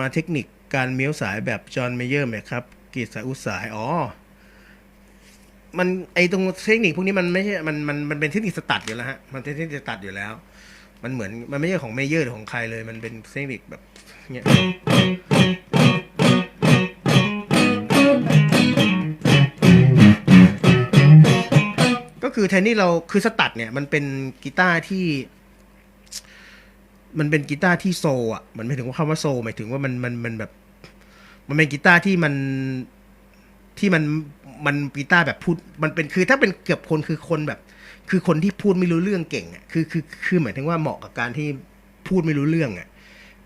มาเทคนิคการเมี้ยวสายแบบจอห์นเมเยอร์ไหมครับกีดสายอุดสาย อ๋อ มันไอตรงเทคนิคพวกนี้มันไม่ใช่มันมันมันเป็นเทคนิคสตัดอยู่แล้วฮะ มันเป็นเทคนิคสตัดอยู่แล้ว มันเหมือนมันไม่ใช่ของเมเยอร์หรือของใครเลย มันเป็นเทคนิคแบบเนี้ยก็คือแทนที่เราคือสตัดเนี่ย มันเป็นกีตาร์ที่ มันเป็นกีตาร์ที่โซอะมันไม่ถึงว่าคำว่าโซหมายถึงว่ามันมันมันแบบ มันเป็นกีตาร์ที่มันที่มันมันกีตาร์แบบพูดมันเป็นคือถ้าเป็นเกือบคนคือคนแบบ คือคนที่พูดไม่รู้เรื่องเก่งอะคือคือคือหมายถึงว่าเหมาะกับการที่พูดไม่รู้เรื่องอะ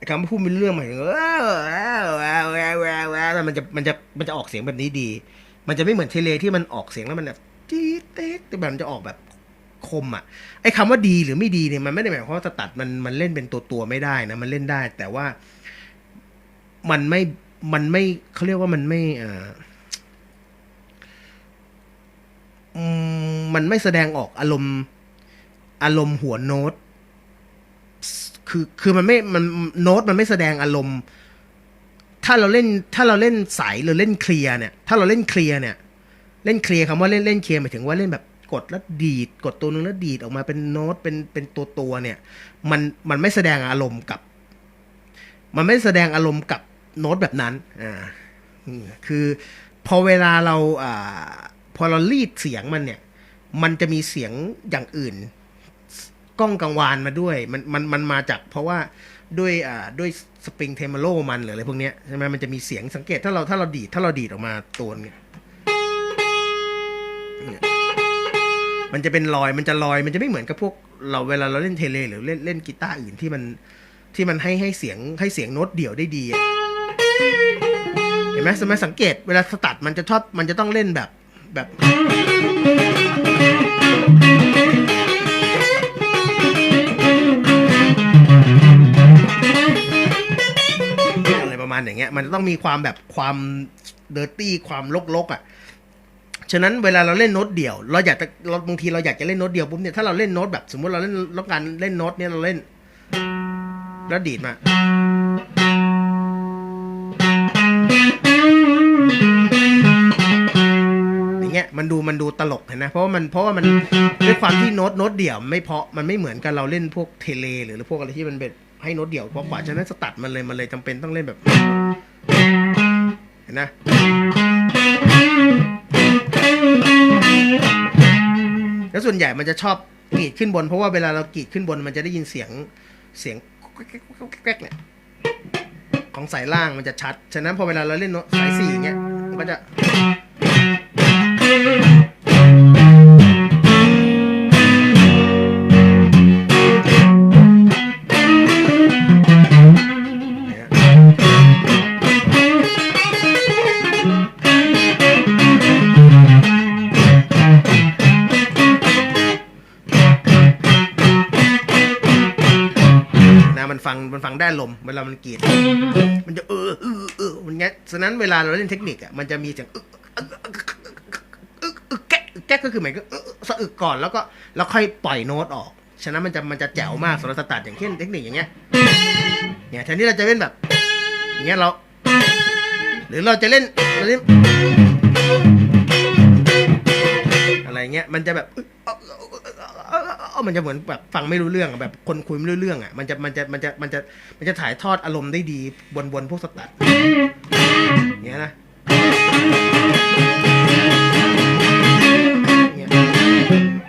คำพูดไม่รู้เรื่องหมายถึงว้าวว้าวว้าวว้าวว้าวมันจะมันจะมันจะออกเสียงแบบนี้ดี มันจะไม่เหมือนเทเลที่มันออกเสียงแล้วมันแบบจี๊ดเต๊ดแต่มันจะออกแบบ คมอะไอ้คำว่าดีหรือไม่ดีเนี่ยมันไม่ได้หมายความว่าจะตัดมันมันเล่นเป็นตัวตัวไม่ได้นะมันเล่นได้ แต่ว่ามันไม่มันไม่เขาเรียกว่ามันไม่เอ่อมมันไม่แสดงออกอารมณ์อารมณ์หัวโน้ต คือคือมันไม่มันโน้ตมันไม่แสดงอารมณ์ ถ้าเราเล่นถ้าเราเล่นสายหรือเล่นเคลียร์เนี่ย ถ้าเราเล่นเคลียร์เนี่ย เล่นเคลียร์คำว่าเล่นเล่นเคลียร์หมายถึงว่าเล่นแบบ กดแล้วดีดกดตัวนึงแล้วดีดออกมาเป็นโน้ตเป็นเป็นตัวตัวๆเนี่ย มันมันไม่แสดงอารมณ์กับ มันไม่แสดงอารมณ์กับโน้ตแบบนั้นอ่าคือพอเวลาเราอ่าพอเรารีดเสียงมันเนี่ย มันจะมีเสียงอย่างอื่นกล้องกังวานมาด้วยมันมันมันมาจากเพราะว่าด้วยอ่าด้วยสปริงเทมโลมันหรืออะไรพวกเนี้ยใช่ไหมมันจะมีเสียงสังเกตถ้าเราถ้าเราดีดถ้าเราดีดออกมาตัวเนี่ย มันจะเป็นรอยมันจะลอยมันจะไม่เหมือนกับพวกเราเวลาเราเล่นเทเลหรือเล่นเล่นกีตาร์อื่นที่มันที่มันให้ให้เสียงให้เสียงโน้ตเดี่ยวได้ดีเห็นไหมสมัยสังเกตเวลาสตัดมันจะชอบมันจะต้องเล่นแบบแบบอะไรประมาณอย่างเงี้ย มันต้องมีความแบบความเดอร์ตี้ความลกๆอะ ฉะนั้นเวลาเราเล่นโน้ตเดี่ยว เราอยากจะเราบางทีเราอยากจะเล่นโน้ตเดี่ยวปุ๊บเนี่ยถ้าเราเล่นโน้ตแบบสมมติเราเล่นต้องการเล่นโน้ตเนี่ยเราเล่นแล้วดีดมาอย่างเงี้ยมันดูมันดูตลกเห็นนะเพราะว่ามันเพราะว่ามันด้วยความที่โน้ตโน้ตเดี่ยวไม่เพาะมันไม่เหมือนกันเราเล่นพวกเทเล หรือพวกอะไรที่มันเป็นให้โน้ตเดี่ยวเพราะกว่าฉะนั้นสตัดมันเลยมันเลยจำเป็นต้องเล่นแบบเห็นนะ แล้วส่วนใหญ่มันจะชอบกรีดขึ้นบน เพราะว่าเวลาเรากรีดขึ้นบนมันจะได้ยินเสียงเสียงแกรกเนี่ยของสายล่างมันจะชัด ฉะนั้นพอเวลาเราเล่นโน้ตสายสี่เงี้ยมันก็จะ มันฟังได้ลม เวลามันกรีด มันจะเออเออเออมันเงี้ยฉะนั้นเวลาเราเล่นเทคนิคอะมันจะมีเสียงอึกอึกอึกอึกแก๊กแก๊กก็คือหมายก็สะอึกก่อนแล้วก็แล้วค่อยปล่อยโน้ตออก ฉะนั้นมันจะมันจะแจ๋วมากสำหรับสตัดอย่างเช่นเทคนิคอย่างเงี้ยเนี่ยแทนที่เราจะเล่นแบบ อย่างเงี้ยเรา หรือเราจะเล่นเราเล่นอะไรเงี้ยมันจะแบบ มันจะเหมือนแบบฟังไม่รู้เรื่องแบบคนคุยไม่รู้เรื่องอะมันจะมันจะมันจะมันจะมันจะถ่ายทอดอารมณ์ได้ดีบนบนพวกสตัดอย่างเงี้ยนะ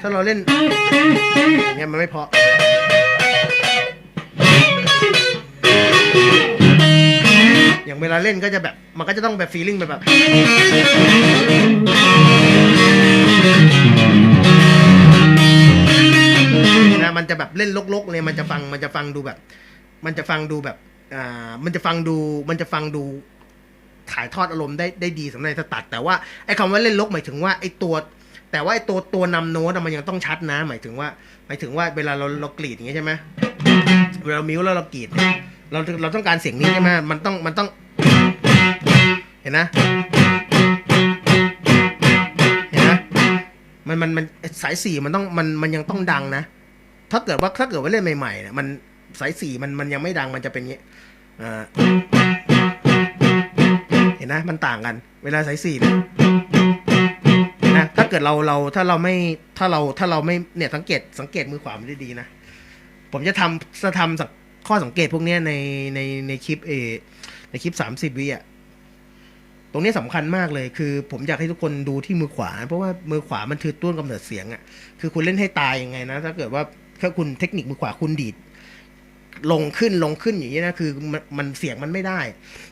ถ้าเราเล่นอย่างเงี้ยมันไม่พออย่างเวลาเล่นก็จะแบบ มันก็จะต้องแบบฟีลิ่งแบบแบบ นะมันจะแบบเล่นลกๆเลยมันจะฟังมันจะฟังดูแบบ มันจะฟังดูแบบอ่ามันจะฟังดูมันจะฟังดูถ่ายทอดอารมณ์ได้ได้ดีสำหรับในสตัดแต่ว่าไอ้คำว่าเล่นลกหมายถึงว่าไอ้ตัว แต่ว่าไอ้ตัวตัวนำโน้ตอะมันยังต้องชัดนะ หมายถึงว่า หมายถึงว่าเวลาเราเรากรีดอย่างเงี้ยใช่ไหมเวลามิวแล้วเรากรีดเนี่ยเราเราต้องการเสียงนี้ใช่ไหมมันต้องมันต้อง เห็นนะ เห็นนะ มันมันมันสายสี่มันต้องมันมันยังต้องดังนะ ถ้าเกิดว่าถ้าเกิดว่าเล่นใหม่ๆเนี่ยมันสายสี่มันมันยังไม่ดังมันจะเป็นอย่างงี้อ่าเห็นนะมันต่างกัน เวลาสายสี่เนี่ยนะถ้าเกิดเราเราถ้าเราไม่ถ้าเราถ้าเราไม่เนี่ยสังเกตสังเกตมือขวามันได้ดีนะ ผมจะทำจะทำสักข้อสังเกตพวกนี้ในในในคลิปเอในคลิปสามสิบวิอะตรงนี้สำคัญมากเลยคือ ผมอยากให้ทุกคนดูที่มือขวา เพราะว่ามือขวามันคือต้นกำเนิดเสียงอะคือคุณเล่นให้ตายยังไงนะ ถ้าเกิดว่า ถ้าคุณเทคนิคมือขวาคุณดีดลงขึ้นลงขึ้นอย่างนี้นะคือมันมันเสียงมันไม่ได้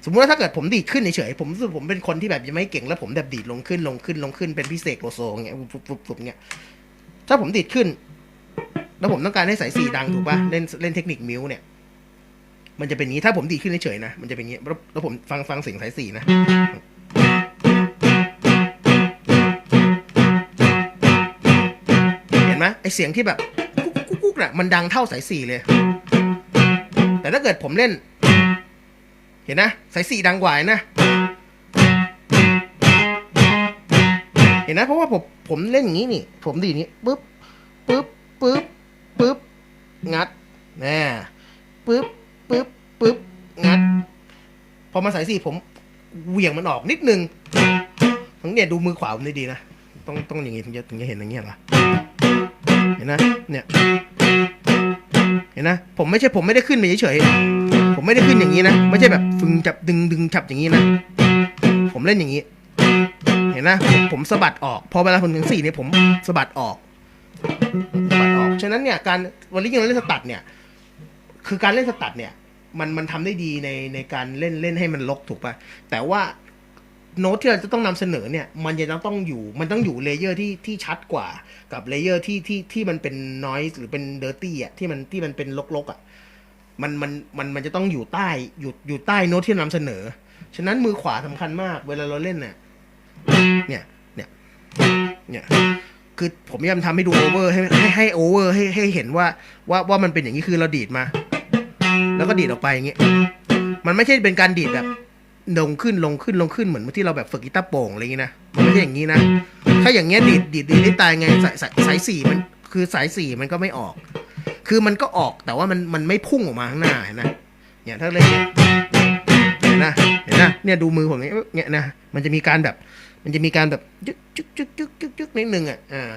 สมมุติว่าถ้าเกิดผมดีดขึ้นเฉยๆผมรู้สึกผมเป็นคนที่แบบยังไม่เก่งแล้วผมแบบดีดลงขึ้นลงขึ้นลงขึ้นเป็นพิเศษโลโซอย่างเงี้ยฟุบฟุบฟุบเงี้ยถ้าผมดีดขึ้น แล้วผมต้องการให้สายสี่ดังถูกปะเล่นเล่นเทคนิคมิวเนี่ย มันจะเป็นนี้ถ้าผมดีดขึ้นเฉยๆนะมันจะเป็นนี้แล้วแล้วผมฟังฟังเสียงสายสี่นะเห็นไหมไอเสียงที่แบบ น่ะมันดังเท่าสายสี่เลย แต่ถ้าเกิดผมเล่น เห็นนะสายสี่ดังกว่านะ เห็นนะเพราะว่าผมผมเล่นอย่างนี้นี่ ผมดีนี้ปึ๊บปึ๊บปึ๊บปึ๊บงัดแน่ปึ๊บปึ๊บปึ๊บงัด พอมาสายสี่ผมเหวี่ยงมันออกนิดนึงทั้งเนี่ยดูมือขวาผมด้ดีนะ ต้องต้องอย่างงี้ถึงจะถึงจะเห็นอย่างเงี้ยเหรอเห็นนะเนี่ย ห็นนะผมไม่ใช่ผมไม่ได้ขึ้นไปเฉยๆผมไม่ได้ขึ้นอย่างนี้นะ ไม่ใช่แบบฟึงจับดึงดึงจับอย่างนี้นะ ผมเล่นอย่างนี้ เห็นนะ ผมผมสะบัดออก พอเวลาผมถึงสี่เนี่ยผมสะบัดออกสะบัดออก ฉะนั้นเนี่ยการวันนี้เราเล่นสตัดเนี่ย คือการเล่นสตัดเนี่ย มันมันทำได้ดีในในการเล่นเล่นให้มันลกถูกป่ะ แต่ว่า โน้ตที่เราจะต้องนำเสนอเนี่ย มันจะต้องอยู่มันต้องอยู่เลเยอร์ที่ที่ชัดกว่ากับเลเยอร์ที่ที่ที่มันเป็นนอยส์หรือเป็นเดอร์ตี้อะที่มันที่มันเป็นลกๆอะมันมันมันมันจะต้องอยู่ใต้อยู่อยู่ใต้โน้ตที่นำเสนอ ฉะนั้นมือขวาสำคัญมาก เวลาเราเล่นเนี่ยเนี่ยเนี่ยเนี่ยคือผมพยายามทำให้ดูโอเวอร์ให้ให้ให้โอเวอร์ให้ให้เห็นว่าว่าว่ามันเป็นอย่างนี้คือเราดีดมา แล้วก็ดีดออกไปอย่างเงี้ยมันไม่ใช่เป็นการดีดแบบ ลงขึ้นลงขึ้นลงขึ้นเหมือนที่เราแบบฝึกกีตาร์โปร่งอะไรอย่างงี้นะมันไม่ใช่อย่างนี้นะ ถ้าอย่างเงี้ยดีดดีดดีดได้ตายไงสายสายสายสี่มันคือสายสี่มันก็ไม่ออก คือมันก็ออกแต่ว่ามันมันไม่พุ่งออกมาข้างหน้าเห็นนะเนี่ยถ้าเล่นเนี่ยเห็นนะเห็นนะเนี่ยดูมือผมเนี่ยเนี่ยนะมันจะมีการแบบ มันจะมีการแบบยึกยึกยึกยึกยึกยึกนิดนึงอะอ่า